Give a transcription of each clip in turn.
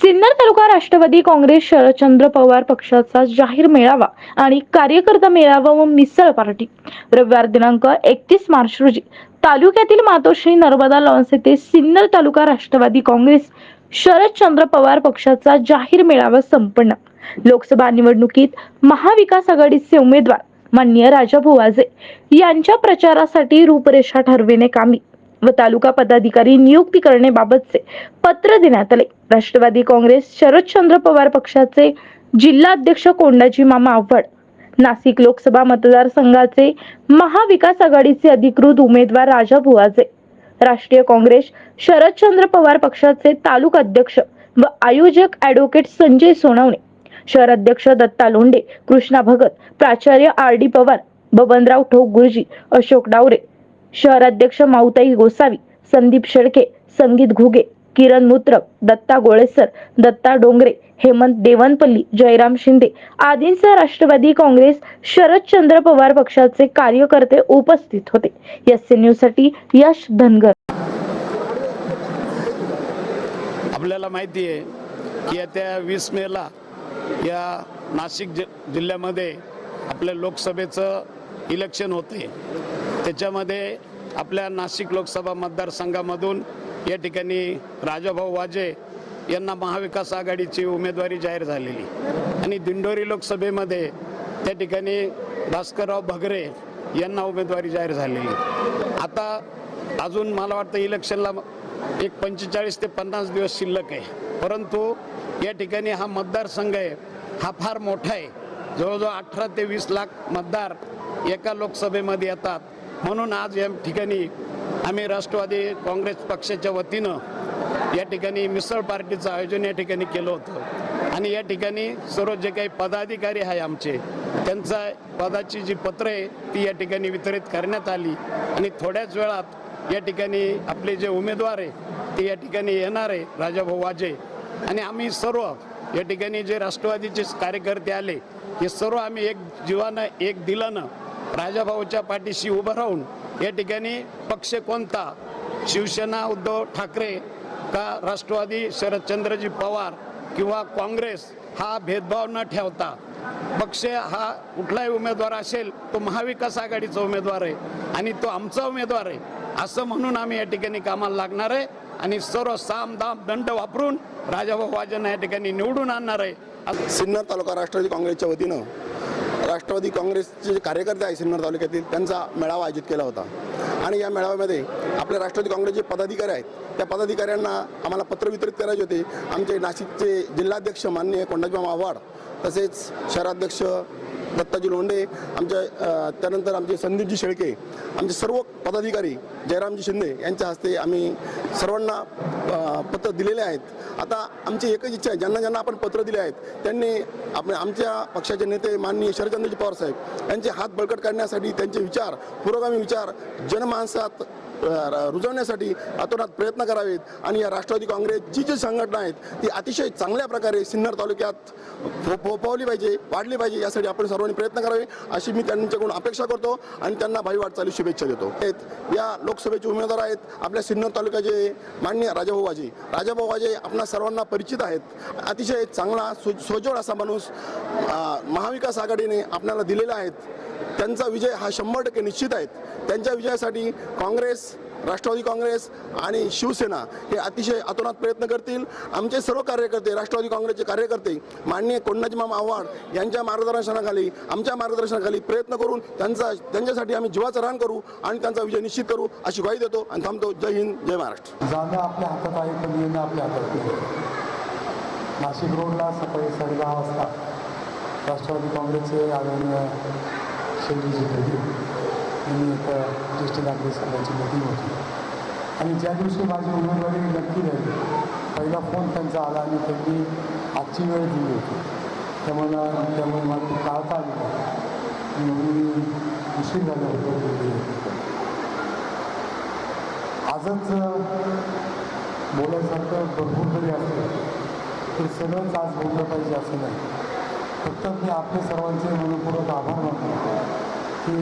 सिन्नर तालुका राष्ट्रवादी काँग्रेस शरदचंद्र पवार पक्षाचा जाहीर मेळावा आणि कार्यकर्ता मेळावा व मिसळ पार्टी. रविवार दिनांक एकतीस मार्च रोजी तालुक्यातील मातोश्री नर्मदा लॉन्स येथे सिन्नर तालुका राष्ट्रवादी काँग्रेस शरदचंद्र पवार पक्षाचा जाहीर मेळावा संपन्न. लोकसभा निवडणुकीत महाविकास आघाडीचे उमेदवार माननीय राजा भुवाजे यांच्या प्रचारासाठी रूपरेषा ठरविणे कामी. व तालुका पदाधिकारी नियुक्ती करण्याबाबतचे पत्र देण्यात आले. राष्ट्रवादी काँग्रेस शरदचंद्र पवार पक्षाचे जिल्हाध्यक्ष कोंडाजी मामा आव्हाड नाशिक लोकसभा मतदारसंघाचे महाविकास आघाडीचे अधिकृत उमेदवार राजा भुवाजे राष्ट्रीय काँग्रेस शरदचंद्र पवार पक्षाचे तालुका अध्यक्ष व आयोजक ऍडव्होकेट संजय सोनवणे शहर अध्यक्ष दत्ता लोंढे कृष्णा भगत प्राचार्य आर डी पवार बबनराव ठोक गुरुजी अशोक डावरे शहराध्यक्ष माऊताई गोसावी संदीप शेळके संगीत घुगे किरण मुत्रक दत्ता गोळेसर दत्ता डोंगरे हेमंत देवनपल्ली जयराम शिंदे आदींसह राष्ट्रवादी काँग्रेस शरदचंद्र पवार पक्षाचे कार्यकर्ते उपस्थित होते. एस न्यूजसाठी यश धनगर. आपल्याला माहिती आहे की येत्या वीस मेला या नाशिक जि जिल्ह्यामध्ये आपल्या लोकसभेचं इलेक्शन होते त्याच्यामध्ये आपल्या नाशिक लोकसभा मतदारसंघामधून या ठिकाणी राजाभाऊ वाजे यांना महाविकास आघाडीची उमेदवारी जाहीर झालेली. आणि दिंडोरी लोकसभेमध्ये त्या ठिकाणी भास्करराव भगरे यांना उमेदवारी जाहीर झालेली. आता अजून मला वाटतं इलेक्शनला एक पंचेचाळीस ते पन्नास दिवस शिल्लक आहे. परंतु या ठिकाणी हा मतदारसंघ आहे हा फार मोठा आहे. जवळजवळ अठरा ते वीस लाख मतदार एका लोकसभेमध्ये येतात. म्हणून आज या ठिकाणी आम्ही राष्ट्रवादी काँग्रेस पक्षाच्या वतीनं या ठिकाणी मिसळ पार्टीचं आयोजन या ठिकाणी केलं होतं. आणि या ठिकाणी सर्व जे काही पदाधिकारी आहे आमचे त्यांचा पदाची जी पत्र आहे ती या ठिकाणी वितरित करण्यात आली. आणि थोड्याच वेळात या ठिकाणी आपले जे उमेदवार आहे ते या ठिकाणी येणार आहे राजाभाऊ वाजे. आणि आम्ही सर्व या ठिकाणी जे राष्ट्रवादीचे कार्यकर्ते आले हे सर्व आम्ही एक जीवानं एक दिलानं राजाभाऊच्या पाठीशी उभं राहून या ठिकाणी पक्ष कोणता? शिवसेना उद्धव ठाकरे का राष्ट्रवादी शरदचंद्रजी पवार किंवा काँग्रेस हा भेदभाव न ठेवता? पक्ष हा कुठलाही उमेदवार असेल तो महाविकास आघाडीचा उमेदवार आहे आणि तो आमचा उमेदवार आहे असं म्हणून आम्ही या ठिकाणी कामाला लागणार आहे आणि सर्व साम दाम दंड वापरून राजाभाऊ वाजन या ठिकाणी निवडून आणणार आहे. सिन्नर तालुका राष्ट्रवादी काँग्रेसच्या वतीनं राष्ट्रवादी काँग्रेसचे जे कार्यकर्ते आहे सिन्नर तालुक्यातील त्यांचा मेळावा आयोजित केला होता. आणि या मेळाव्यामध्ये आपले राष्ट्रवादी काँग्रेसचे पदाधिकारी आहेत त्या पदाधिकाऱ्यांना आम्हाला पत्र वितरित करायचे होते. आमचे नाशिकचे जिल्हाध्यक्ष माननीय कोंडाजीबा आव्हाड तसेच शहराध्यक्ष दत्ताजी लोंढे आमच्या त्यानंतर आमचे संदीपजी शेळके आमचे सर्व पदाधिकारी जयरामजी शिंदे यांच्या हस्ते आम्ही सर्वांना पत्र दिलेले आहेत. आता आमची एकच इच्छा आहे ज्यांना ज्यांना आपण पत्र दिले आहेत त्यांनी आप आमच्या पक्षाचे नेते माननीय शरदचंद्रजी पवार साहेब यांचे हात बळकट करण्यासाठी त्यांचे विचार पुरोगामी विचार जनमानसात रुजवण्यासाठी अतोनात प्रयत्न करावेत. आणि या राष्ट्रवादी काँग्रेस जी जी संघटना आहेत ती अतिशय चांगल्या प्रकारे सिन्नर तालुक्यात फो- पाहिजे वाढली पाहिजे यासाठी आपण सर्वांनी प्रयत्न करावे अशी मी त्यांच्याकडून अपेक्षा करतो आणि त्यांना भावी वाटचाली शुभेच्छा देतो. या लोकसभेचे उमेदवार आहेत आपल्या सिन्नर तालुक्याचे मान्य राजाभाऊ वाजे. राजाभाऊ वाजे आपणा सर्वांना परिचित आहेत. अतिशय चांगला सु सोजवळ असा माणूस महाविकास आघाडीने आपल्याला दिलेला आहेत त्यांचा विजय हा शंभर टक्के निश्चित आहेत त्यांच्या विजयासाठी काँग्रेस राष्ट्रवादी काँग्रेस आणि शिवसेना हे अतिशय अतोनात प्रयत्न करतील. आमचे सर्व कार्यकर्ते राष्ट्रवादी काँग्रेसचे कार्यकर्ते माननीय कोंडाजी मामा आव्हाड यांच्या मार्गदर्शनाखाली आमच्या मार्गदर्शनाखाली प्रयत्न करून त्यांचा त्यांच्यासाठी आम्ही जीवाचं रान करू आणि त्यांचा विजय निश्चित करू अशी ग्वाही देतो आणि थांबतो. जय हिंद जय महाराष्ट्र. जाणं आपल्या हातात आहे पण येणं आपल्या हातात नाशिक रोडला सकाळी साडेदहा वाजता राष्ट्रवादी काँग्रेसचे आदरणीय शैलीजी ढगे यांनी एक ज्येष्ठ नागरिक संघाची मीटिंग होती. आणि ज्या दिवशी माझी उमेदवारी नक्की झाली पहिला फोन त्यांचा आला आणि त्यांनी आजची वेळ दिली होती. त्यामुळे त्यामुळे मला ती टाळता आली नाही. म्हणून मी उशीर झाला होतो आजच बोलायसारखं भरपूर जरी असलं तर सगळंच आज बोललं पाहिजे असं नाही. फक्त मी आपले सर्वांचे मनपूर्वक आभार मानतो. की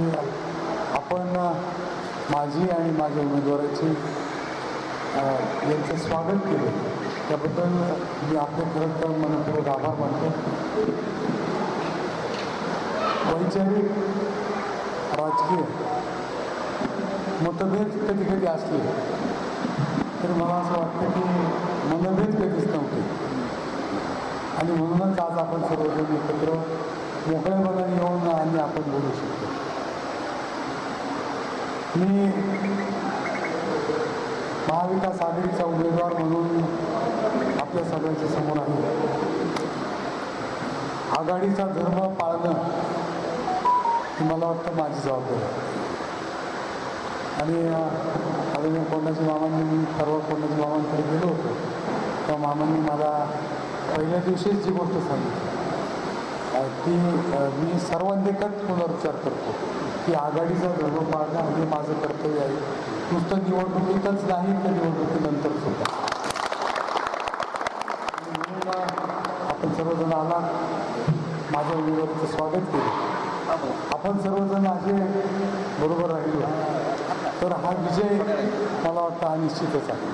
आपण माझी आणि माझ्या उमेदवाराची यांचं स्वागत केलं. त्याबद्दल मी आपले खरं तर मनपूर्वक आभार मानतो. वैचारिक राजकीय मतभेद कधी कधी असले तर मला असं वाटतं की मनभेद कधीच नव्हते. आणि म्हणूनच आज आपण सर्वजण एकत्र मोकळेपणाने येऊन आणि आपण बोलू शकतो. मी महाविकास आघाडीचा उमेदवार म्हणून आपल्या सगळ्यांच्या समोर आहे. आघाडीचा धर्म पाळणं ही मला वाटतं माझी जबाबदारी. आणि अं, आदरणीय कोंडाजी मामांनी मी परवा कोंडाजी मामांकडे गेलो होतो. तेव्हा मामांनी मला पहिल्या दिवशीच जी गोष्ट सांगितली. ती मी सर्वांदेखत पुनरुच्चार करतो. की आघाडीचा धर्म पाळणं हे माझं कर्तव्य आहे. नुसतं निवडणुकीतच नाही तर निवडणुकीनंतर सुद्धा. म्हणून आपण सर्वजण आला. माझ्या उमेदवारीचं स्वागत केलं. आपण सर्वजण असे बरोबर राहिलो. तर हा विजय मला वाटतं हा निश्चितच आहे.